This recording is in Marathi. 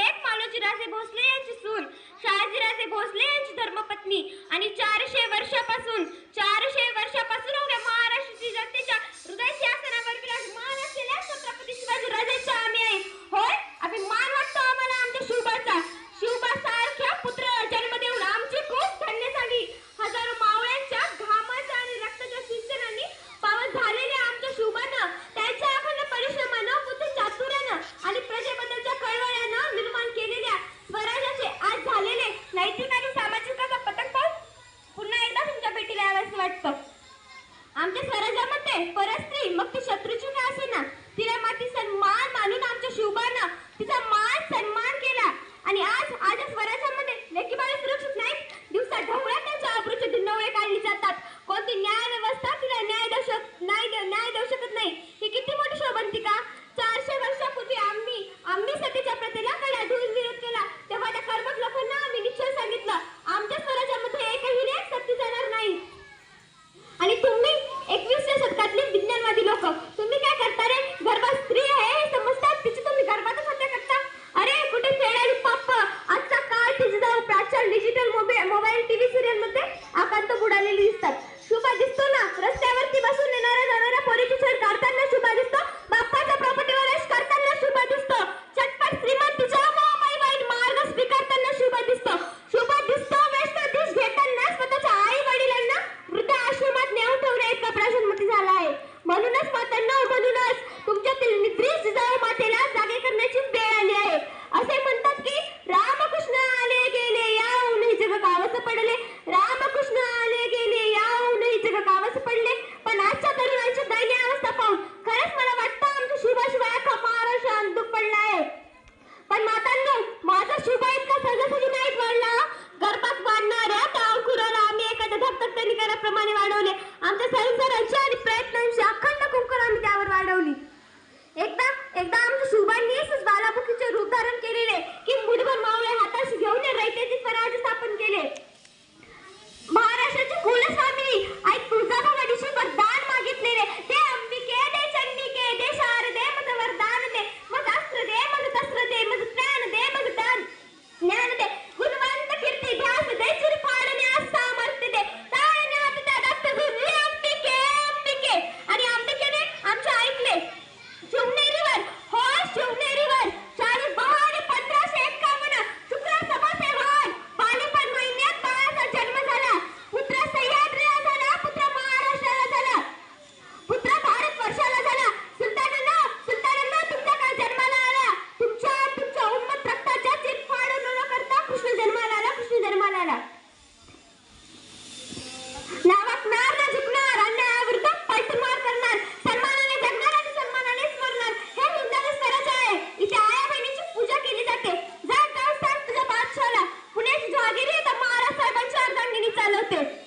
लेख मालोजीराजे भोसले यांची सून शहाजीराजे भोसले यांची धर्मपत्नी. आणि चारशे वर्षापासून चारशे वर्षापासून आमच्या स्वराज्या म्हणते परस्त्री मग ती शत्रुची का असे ना तिला माती सन्मान मानून आमच्या शिवबानं तिचा मान सन्मान केला. आणि आज आज Swaraj digital mobile TV serial मध्ये आकांत बुडालेली दिसतात शुभा दिसतो ना रस्त्या súper LP.